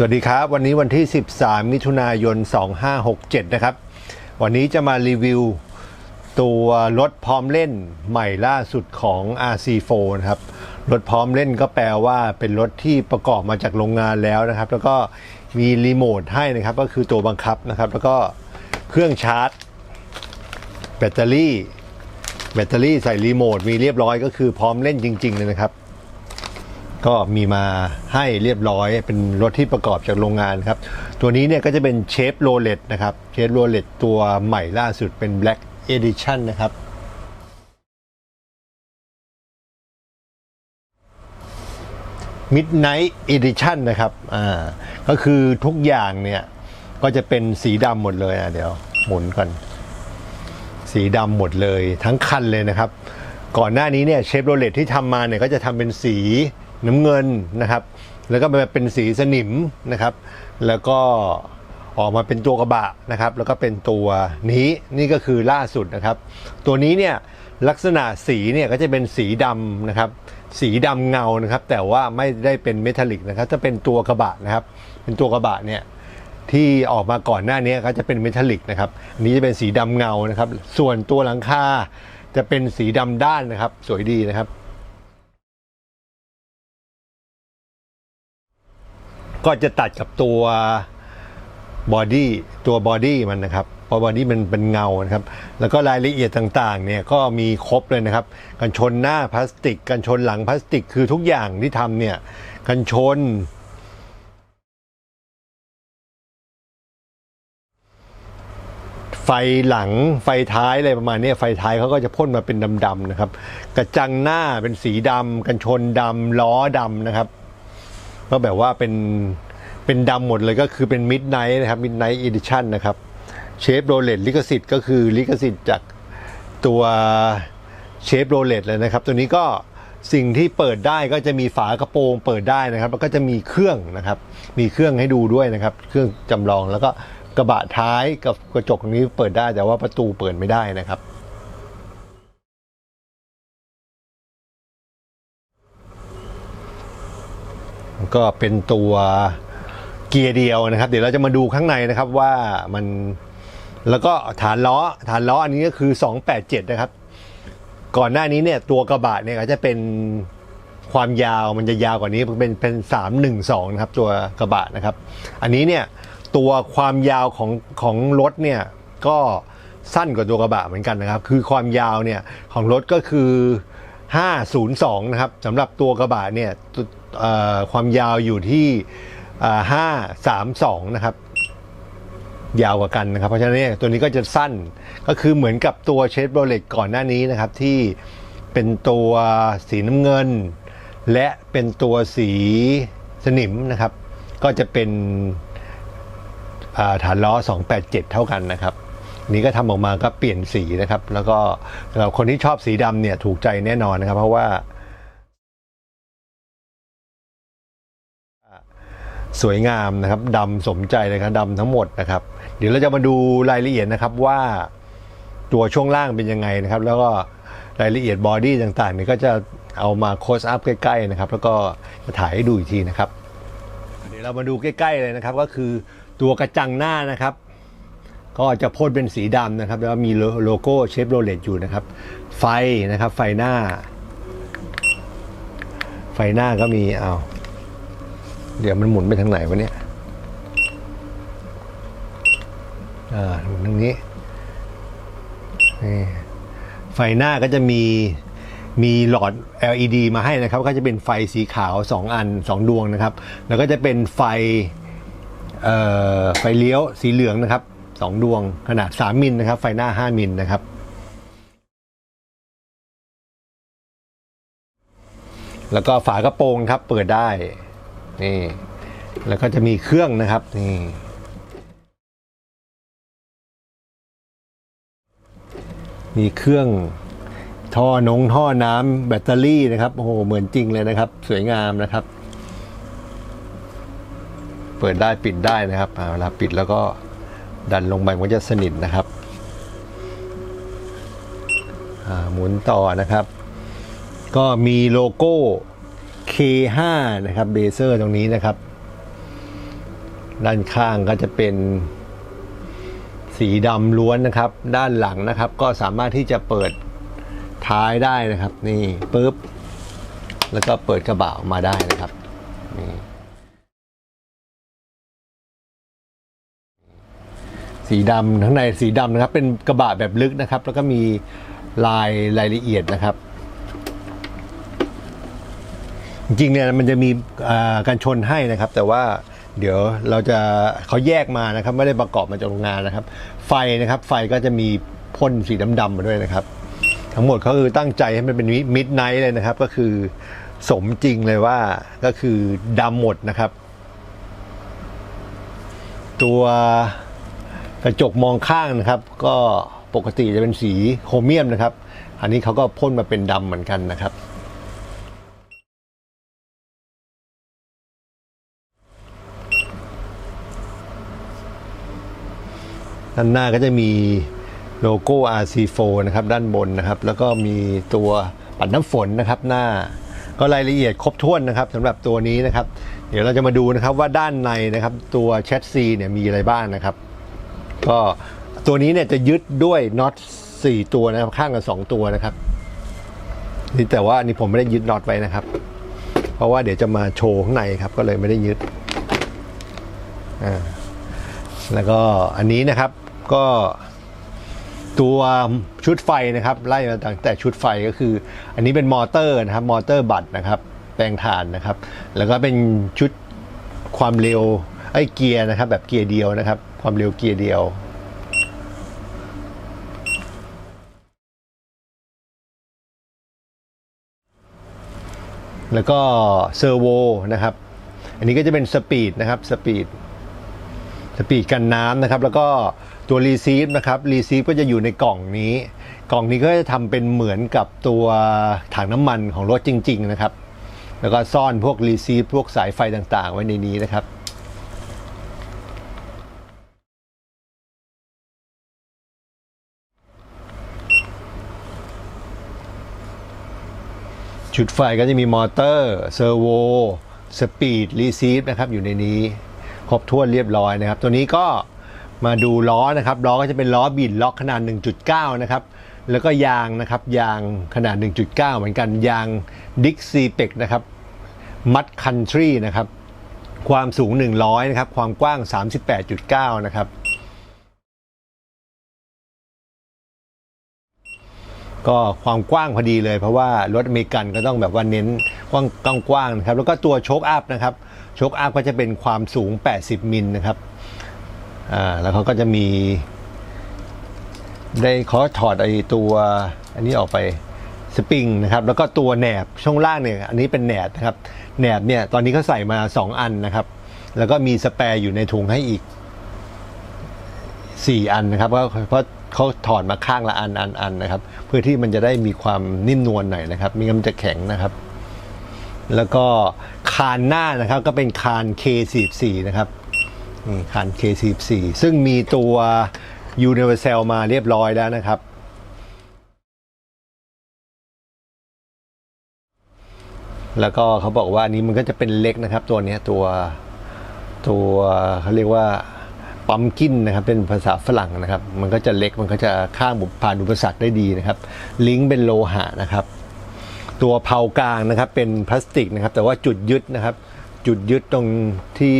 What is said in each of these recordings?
สวัสดีครับ วันนี้วันที่ 13 มิถุนายน 2567 นะครับ วันนี้จะมารีวิวตัวรถพร้อมเล่นใหม่ล่าสุดของ RC4 นะครับ รถพร้อมเล่นก็แปลว่าเป็นรถที่ประกอบมาจากโรงงานแล้วนะครับ แล้วก็มีรีโมทให้นะครับ ก็คือตัวบังคับนะครับ แล้วก็เครื่องชาร์จ แบตเตอรี่ แบตเตอรี่ใส่รีโมทมีเรียบร้อยก็คือพร้อมเล่นจริง ๆ เลยนะครับ ก็มีมาให้เรียบร้อยเป็นรถที่ประกอบจากโรงงานครับ ตัวนี้เนี่ยก็จะเป็นเชฟโรเลตนะครับเชฟโรเลตตัวใหม่ล่าสุดเป็น Black Edition นะครับ Midnight Edition นะครับ อ่า ก็คือทุกอย่างเนี่ยก็จะเป็นสีดำหมดเลยอะเดี๋ยวหมุนก่อน สีดำหมดเลยทั้งคันเลยนะครับ ก่อนหน้านี้เนี่ยเชฟโรเลตที่ทำมาเนี่ยก็จะทำเป็นสีน้ำเงินนะครับ แล้วก็มาเป็นสีสนิมนะครับ แล้วก็ออกมาเป็นตัวกระบะนะครับ แล้วก็เป็นตัวนี้นี่ก็คือล่าสุดนะครับ ตัวนี้เนี่ยลักษณะสีเนี่ยก็จะเป็นสีดำนะครับ สีดำเงานะครับ แต่ว่าไม่ได้เป็นเมทัลลิกนะครับ จะเป็นตัวกระบะนะครับ เป็นตัวกระบะเนี่ยที่ออกมาก่อนหน้านี้ก็จะเป็นเมทัลลิกนะครับอันนี้จะเป็นสีดำเงานะครับ ส่วนตัวหลังคาจะเป็นสีดำด้านนะครับ สวยดีนะครับ ก็จะตัดกับตัวบอดี้ตัวบอดี้มันนะครับ เพราะบอดี้มันเป็นเงานะครับ แล้วก็รายละเอียดต่างๆเนี่ยก็มีครบเลยนะครับ กันชนหน้าพลาสติก กันชนหลังพลาสติกคือทุกอย่างที่ทำเนี่ย กันชน ไฟหลังไฟท้ายอะไรประมาณนี้ไฟท้ายเขาก็จะพ่นมาเป็นดำๆนะครับ กระจังหน้าเป็นสีดำกันชนดำล้อดำนะครับก็แบบว่าเป็นเป็นดำหมดเลยก็คือเป็นมิดไนท์นะครับมิดไนท์อีดิชั่นนะครับ เชฟโรเลตลิขสิทธิ์ก็คือลิขสิทธิ์จากตัวเชฟโรเลตเลยนะครับ ตัวนี้ก็สิ่งที่เปิดได้ก็จะมีฝากระโปรงเปิดได้นะครับ แล้วก็จะมีเครื่องนะครับ มีเครื่องให้ดูด้วยนะครับ เครื่องจำลองแล้วก็กระบะท้ายกับกระจกตรงนี้เปิดได้แต่ว่าประตูเปิดไม่ได้นะครับก็เป็นตัวเกียร์เดียวนะครับ เดี๋ยวเราจะมาดูข้างในนะครับว่ามัน แล้วก็ฐานล้อฐานล้ออันนี้ก็คือ 287 นะครับ ก่อนหน้านี้เนี่ยตัวกระบะเนี่ยก็จะเป็นความยาวมันจะยาวกว่านี้เป็นเป็น312นะครับตัวกระบะนะครับ อันนี้เนี่ยตัวความยาวของของรถเนี่ยก็สั้นกว่าตัวกระบะเหมือนกันนะครับ คือความยาวเนี่ยของรถก็คือ 502 นะครับสำหรับตัวกระบะเนี่ยความยาวอยู่ที่อ่า532 นะครับ ยาวกว่ากันนะครับเพราะฉะนั้นตัวนี้ก็จะสั้นก็คือเหมือนกับตัวเชฟโรเล็กก่อนหน้านี้นะครับที่เป็นตัวสีน้ำเงิน และเป็นตัวสีสนิมนะครับ ก็จะเป็นาฐานล้อ 287 เท่ากันนะครับ นี่ก็ทำออกมาก็เปลี่ยนสีนะครับ แล้วก็สำหรับคนที่ชอบสีดำเนี่ยถูกใจแน่นอนนะครับ เพราะว่าสวยงามนะครับดำสมใจเลยครับดำทั้งหมดนะครับ เดี๋ยวเราจะมาดูรายละเอียดนะครับว่าตัวช่วงล่างเป็นยังไงนะครับ แล้วก็รายละเอียดบอดี้ต่างๆเนี่ยก็จะเอามาโคสอัพใกล้ๆนะครับ แล้วก็จะถ่ายให้ดูอีกทีนะครับ เดี๋ยวเรามาดูใกล้ๆเลยนะครับ ก็คือตัวกระจังหน้านะครับ ก็จะพ่นเป็นสีดำนะครับ แล้วมีโลโก้เชฟโรเลตอยู่นะครับ ไฟนะครับ ไฟหน้า ไฟหน้าก็มีเอาเดี๋ยวมันหมุนไปทางไหนวะเนี่ย อ่าหมุนทางนี้นี่ไฟหน้าก็จะมีมีหลอด LED มาให้นะครับ ก็จะเป็นไฟสีขาว 2 อัน 2 ดวงนะครับ แล้วก็จะเป็นไฟไฟเลี้ยวสีเหลืองนะครับ 2 ดวงขนาด 3 มิลนะครับ ไฟหน้า 5 มิลนะครับ แล้วก็ฝากระโปรงครับเปิดได้นี่แล้วก็จะมีเครื่องนะครับนี่ มีเครื่องท่อนงท่อน้ำแบตเตอรี่นะครับ โอ้โห เหมือนจริงเลยนะครับ สวยงามนะครับ เปิดได้ปิดได้นะครับเวลาปิดแล้วก็ดันลงไปมันจะสนิทนะครับหมุนต่อนะครับ ก็มีโลโก้ K5 นะครับเบเซอร์ตรงนี้นะครับ ด้านข้างก็จะเป็น สีดำล้วนนะครับ ด้านหลังนะครับ ก็สามารถที่จะเปิดท้ายได้นะครับ นี่ปุ๊บ แล้วก็เปิดกระบะออกมาได้นะครับนี่สีดำข้างในสีดำนะครับ เป็นกระบะแบบลึกนะครับ แล้วก็มีลายรายละเอียดนะครับ จริงๆเนี่ยมันจะมีการชนให้นะครับ แต่ว่า เดี๋ยวเราจะเขาแยกมานะครับ ไม่ได้ประกอบมาจากโรงงานนะครับ ไฟนะครับ ไฟก็จะมีพ่นสีดำๆมาด้วยนะครับ ทั้งหมดเขาคือตั้งใจให้มันเป็นมิดไนท์เลยนะครับ ก็คือสมจริงเลยว่าก็คือดำหมดนะครับ ตัวกระจกมองข้างนะครับ ก็ปกติจะเป็นสีโครเมียมนะครับ อันนี้เขาก็พ่นมาเป็นดำเหมือนกันนะครับ ด้านหน้าก็จะมีโลโก้ RC4 นะครับด้านบนนะครับ แล้วก็มีตัวปัดน้ำฝนนะครับหน้า ก็รายละเอียดครบถ้วนนะครับสำหรับตัวนี้นะครับ เดี๋ยวเราจะมาดูนะครับว่าด้านในนะครับตัวแชสซีเนี่ยมีอะไรบ้างนะครับ ก็ตัวนี้เนี่ยจะยึดด้วยน็อต4ตัวนะครับข้างกับ2ตัวนะครับนี่แต่ว่าอันนี่ผมไม่ได้ยึดน็อตไว้นะครับ เพราะว่าเดี๋ยวจะมาโชว์ข้างในครับ ก็เลยไม่ได้ยึดอ่าแล้วก็อันนี้นะครับ ก็ตัวชุดไฟนะครับไล่มาตั้งแต่ชุดไฟก็คือ อันนี้เป็นมอเตอร์นะครับมอเตอร์บัตนะครับแปลงถ่านนะครับ แล้วก็เป็นชุดความเร็วไอ้เกียร์นะครับ แบบเกียร์เดียวนะครับ ความเร็วเกียร์เดียวแล้วก็เซอร์โวนะครับ อันนี้ก็จะเป็นสปีดนะครับสปีดสปีดกันน้ำนะครับ แล้วก็ ตัวรีซีฟนะครับรีซีฟก็จะอยู่ในกล่องนี้ กล่องนี้ก็จะทำเป็นเหมือนกับตัวถังน้ำมันของรถจริง ๆ นะครับ แล้วก็ซ่อนพวกรีซีฟพวกสายไฟต่างๆ ไว้ในนี้นะครับชุดไฟก็จะมีมอเตอร์เซอร์โวสปีดรีซีฟนะครับอยู่ในนี้ ครบถ้วนเรียบร้อยนะครับ ตัวนี้ก็ มาดูล้อนะครับล้อก็จะเป็นล้อบิดล็อกขนาด 1.9 นะครับ แล้วก็ยางนะครับยางขนาด 1.9 เหมือนกันยางดิกซีเป็กนะครับมัดคันทรีนะครับ ความสูง 100 นะครับ ความกว้าง 38.9 นะครับ ก็ความกว้างพอดีเลยเพราะว่ารถอเมริกันก็ต้องแบบว่าเน้นกว้างกว้างๆนะครับ แล้วก็ตัวโชคอัพนะครับ โชคอัพก็จะเป็นความสูง 80 มิลนะครับ อ่าแล้วเขาก็จะมี ได้เขาถอดไอ้ตัวอันนี้ออกไปสปริงนะครับ แล้วก็ตัวแหนบช่วงล่างเนี่ย อันนี้เป็นแหนบนะครับแหนบเนี่ยตอนนี้เขาใส่มา 2 อันนะครับ แล้วก็มีสแปร์อยู่ในถุงให้อีก 4 อันนะครับเพราะเพราะเขาถอดมาข้างละอันอันอันนะครับ เพื่อที่มันจะได้มีความนิ่มนวลหน่อยนะครับไมีมันจะแข็งนะครับ แล้วก็คานหน้านะครับก็เป็นคาน K44 นะครับ นี่คาน K44 ซึ่งมีตัว Universal มาเรียบร้อยแล้วนะครับ แล้วก็เขาบอกว่าอันนี้มันก็จะเป็นเล็กนะครับ ตัวนี้ตัวตัวเขาเรียกว่าปั๊มกินนะครับเป็นภาษาฝรั่งนะครับ มันก็จะเล็กมันก็จะข้ามผ่านอุปสรรคได้ดีนะครับ ลิงก์เป็นโลหะนะครับ ตัวเผากลางนะครับเป็นพลาสติกนะครับ แต่ว่าจุดยึดนะครับ จุดยึดตรงที่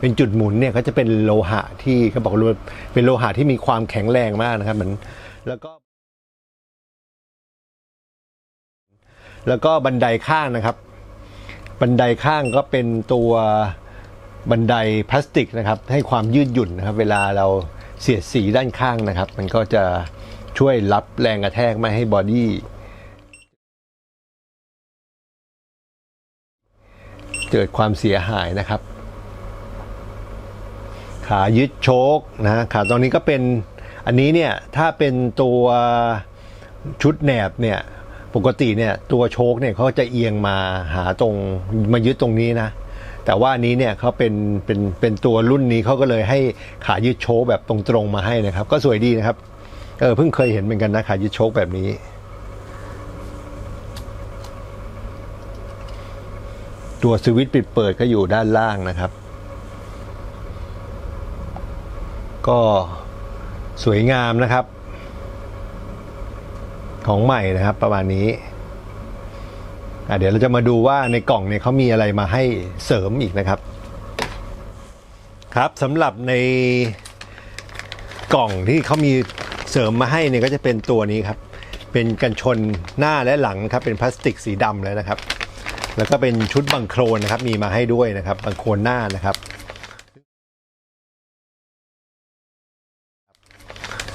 เป็นจุดหมุนเนี่ยก็จะเป็นโลหะที่เขาบอกว่าเป็นโลหะที่มีความแข็งแรงมากนะครับเหมือนแล้วก็แล้วก็บันไดข้างนะครับ บันไดข้างก็เป็นตัวบันไดพลาสติกนะครับ ให้ความยืดหยุ่นนะครับ เวลาเราเสียดสีด้านข้างนะครับ มันก็จะช่วยรับแรงกระแทกไม่ให้บอดี้เกิดความเสียหายนะครับ ขายึดโชคนะขาตรงนี้ก็เป็นอันนี้เนี่ยถ้าเป็นตัวชุดแหนบเนี่ยปกติเนี่ยตัวโชคเนี่ยเขาจะเอียงมาหาตรงมายึดตรงนี้นะแต่ว่าอันนี้เนี่ยเขาเป็นเป็นเป็นตัวรุ่นนี้เขาก็เลยให้ขายืดโชคแบบตรงๆมาให้นะครับ ก็สวยดีนะครับเออเพิ่งเคยเห็นเหมือนกันนะขายืดโชคแบบนี้ตัวสวิตช์ปิดเปิดก็อยู่ด้านล่างนะครับ ก็สวยงามนะครับ ของใหม่นะครับประมาณนี้เดี๋ยวเราจะมาดูว่าในกล่องเนี่ยเขามีอะไรมาให้เสริมอีกนะครับ ครับสำหรับในกล่องที่เขามีเสริมมาให้เนี่ยก็จะเป็นตัวนี้ครับ เป็นกันชนหน้าและหลังครับเป็นพลาสติกสีดำเลยนะครับ แล้วก็เป็นชุดบังโครนนะครับ มีมาให้ด้วยนะครับบังโครนหน้านะครับ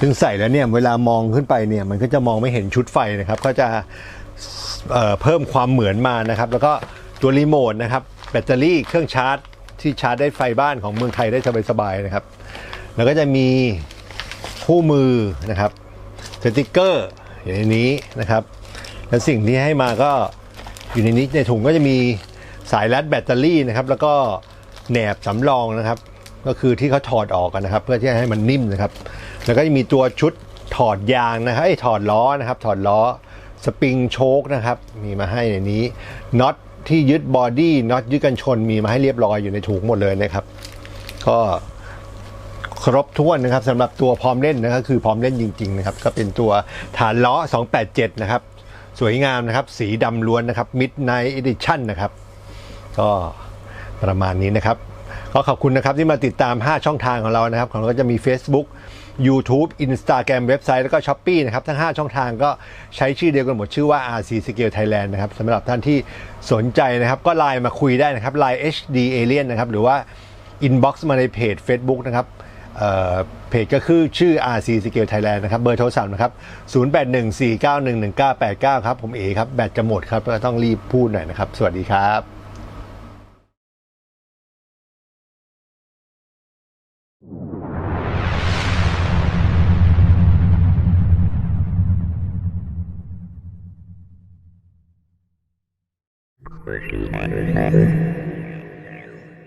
ซึ่งใส่แล้วเนี่ยเวลามองขึ้นไปเนี่ยมันก็จะมองไม่เห็นชุดไฟนะครับ ก็จะเเพิ่มความเหมือนมานะครับ แล้วก็ตัวรีโมทนะครับ แบตเตอรี่เครื่องชาร์จ ที่ชาร์จได้ไฟบ้านของเมืองไทยได้สบายๆนะครับ แล้วก็จะมีคู่มือนะครับสติกเกอร์อยู่ในนี้นะครับ และสิ่งที่ให้มาก็อยู่ในนี้ในถุงก็จะมีสายรัดแบตเตอรี่นะครับ แล้วก็แหนบสำรองนะครับ ก็คือที่เขาถอดออกกันนะครับ เพื่อที่จะให้มันนิ่มนะครับ แล้วก็จะมีตัวชุดถอดยางนะครับไอ้ถอดล้อนะครับ ถอดล้อสปริงโชคนะครับ มีมาให้ในนี้น็อตที่ยึดบอดี้น็อตยึดกันชนมีมาให้เรียบร้อยอยู่ในถุงหมดเลยนะครับ ก็ครบถ้วนนะครับสำหรับตัวพร้อมเล่นนะครับคือพร้อมเล่นจริงๆนะครับก็เป็นตัวฐานล้อ 287 นะครับ สวยงามนะครับ สีดำล้วนนะครับ Midnight Edition นะครับ ก็ประมาณนี้นะครับ ก็ขอบคุณนะครับที่มาติดตาม 5 ช่องทางของเรานะครับ ของเราก็จะมี Facebook YouTube Instagram เว็บไซต์แล้วก็ s h อ p e e นะครับ ทั้ง 5 ช่องทางก็ใช้ชื่อเดียวกันหมดชื่อว่า RC Scale Thailand นะครับสำหรับท่านที่สนใจนะครับ ก็ไลน์มาคุยได้นะครับ Line HD Alien นะครับ หรือว่า Inbox มาในเพจ Facebook นะครับเเพจก็คือชื่อ RC Scale Thailand นะครับ เบอร์โทรศัพท์นะครับ 0814911989 ครับ ผมเอครับ แบตจะหมดครับก็ต้องรีบพูดหน่อยนะครับ สวัสดีครับ Where do you